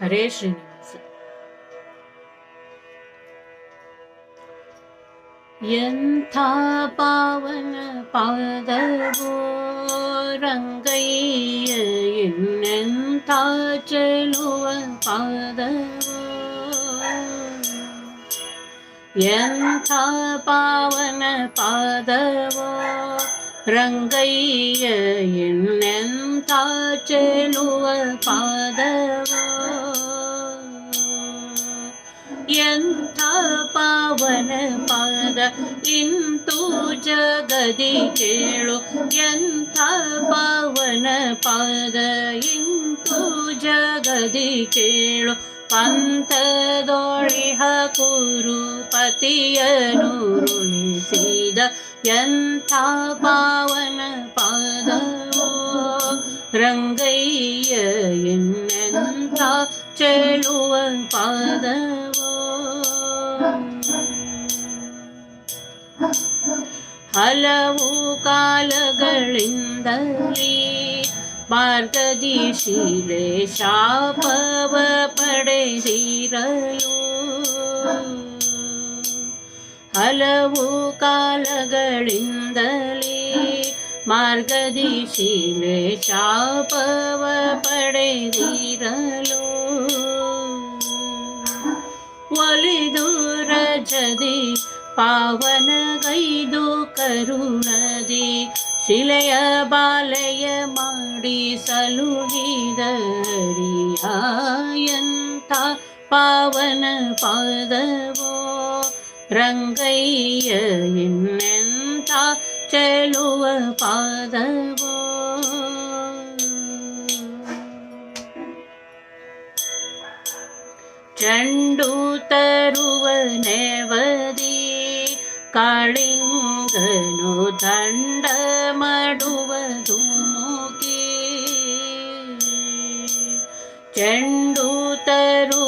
ஹரே ஸ்ரீனிவாசன் ಎಂಥ ಪಾವನ ಪಾದವೋ ರಂಗಯ್ಯ ಇನ್ನೆಂಥ ಚೆಲುವ ಪಾದವೋ ಎಂಥ ಪಾವನ ಪಾದವೋ ರಂಗಯ್ಯ ಇನ್ನೆಂಥ ಚೆಲುವ ಪಾದವೋ ಎಂಥ ಪಾವನ ಪಾದ ಇಂತೂ ಜಗದಿ ಕೇಳು ಎಂಥ ಪಾವನ ಪಾದ ಇಂತೂ ಜಗದಿ ಕೇಳು ಪಂಥದೊಳಿಹ ಕುರು ಪತಿಯನು ಋಣಿಸಿದ ಎಂಥ ಪಾವನ ಪಾದವೋ ರಂಗಯ್ಯ ಎನ್ನೆಂಥ ಚೆಲುವ ಪಾದವೋ ಹಲವು ಕಾಲಗಳಿಂದಲೇ ಮಾರ್ಗದೀಶೀಲೆ ಶಾಪವ ಪಡೆದಿರಲು ಹಲವು ಕಾಲಗಳಿಂದಲೇ ಮಾರ್ಗದೀಶೀಲೆ ಶಾಪವ ಪಡೆದಿರಲು ಒಲಿದು தேடி பாவன கைதோ கருதே சிலைய பாலய மாடி சலுகிதரியைন্তা பாவன பாதவோ ரங்கைய எண்ணந்த செல்வ பாத രണ്ടു തരുവനവതി കാളിംഗനു ദണ്ഡമടുവതു മൂക്കി ചെണ്ടു തരുവനവതി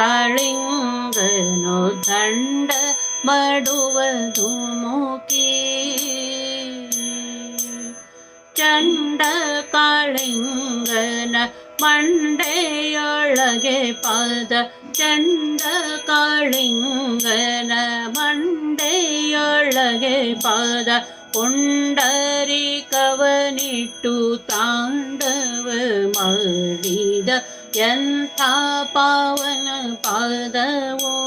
കാളിംഗനു ദണ്ഡ മടുവതു ചണ്ട കാളിംഗ பண்டையொழகே பாத சண்ட காளிங்கன மண்டையொழகே பாத கொண்டரி கவனிட்டு தாண்டவ மழித எந்த பாவன பாதவோ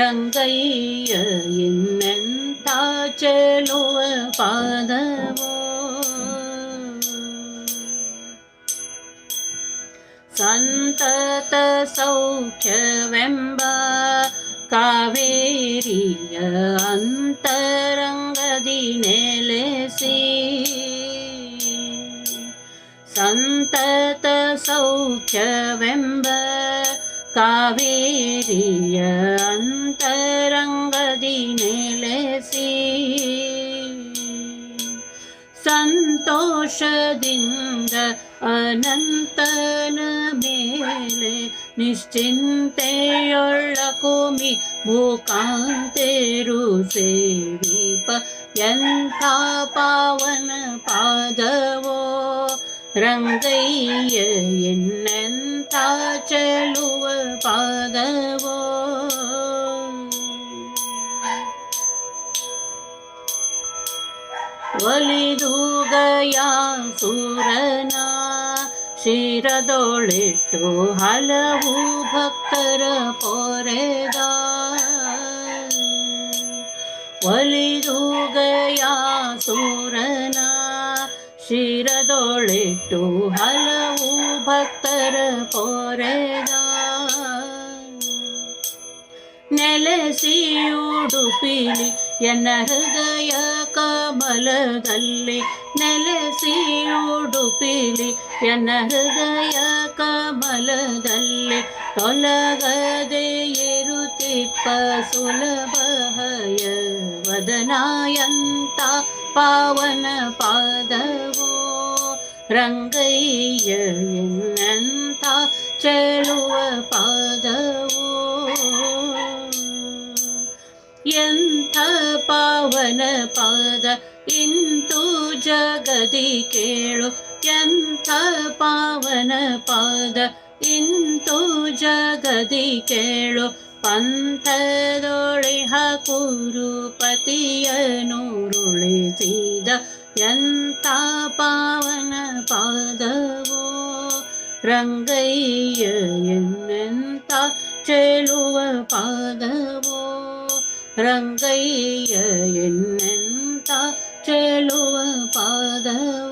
ரங்கைய ಇನ್ನೆಂತ ಚೆಲುವ பாதவோ सन्ततसौख्यवेम्ब कावेर्या अन्तरङ्गदिने ली सन्ततसौख्यवेम्ब कावेर्या ಸಂತೋಷದಿಂದ ಅನಂತನ ಮೇಲೆ ನಿಶ್ಚಿಂತೆಯೊಳ್ಳ ಕುಮಿ ಮೂಕಾಂತೇರು ಸೇವಿಪ ಎಂಥ ಪಾವನ ಪಾದವೋ ರಂಗಯ್ಯ ಎನ್ನೆಂಥ ಚೆಲುವ ಪಾದವೋ ಒಲಿದೂಗಯ ಸೂರನ ಶಿರದೊಳಿಟ್ಟು ಹಲವು ಭಕ್ತರ ಪೊರೆದ ಒಲಿದೂಗಯ ಸೂರನ ಶಿರದೊಳಿಟ್ಟು ಹಲವು ಭಕ್ತರ ಪೊರೆದ ನೆಲೆಸಿಯೂ ಪಿಳಿ ಎನ್ನ ಹೃದಯ ಕಮಲದಲ್ಲಿ ನೆಲೆಸಿಯುಡುಪಿಲಿ ಎನ್ನ ಹೃದಯ ಕಮಲದಲ್ಲಿ ತೊಲಗದೆ ಇರುತ್ತಿಪ್ಪ ಸುಲಭಹಯ ವದನಾಯಂತ ಪಾವನ ಪಾದವೋ ರಂಗಯ್ಯ ಎನ್ನಂತ ಚೆಲುವ ಪಾದವೋ ಎಂಥ ಪಾವನ ಪಾದ ಇಂತು ಜಗದಿ ಕೇಳು ಎಂಥ ಪಾವನ ಪಾದ ಇಂತು ಜಗದಿ ಕೇಳು ಪಂಥದೊಳೆ ಹಾಕೂರು ಪತಿಯನುರುಳಿಸಿದ ಎಂಥ ಪಾವನ ಪಾದವೋ ರಂಗಯ್ಯ ಎನ್ನೆಂಥ ಚೆಲುವ ಪಾದವೋ ರಂಗಯ್ಯ ಎನ್ನೆಂತ ಚೆಲುವ ಪಾದವ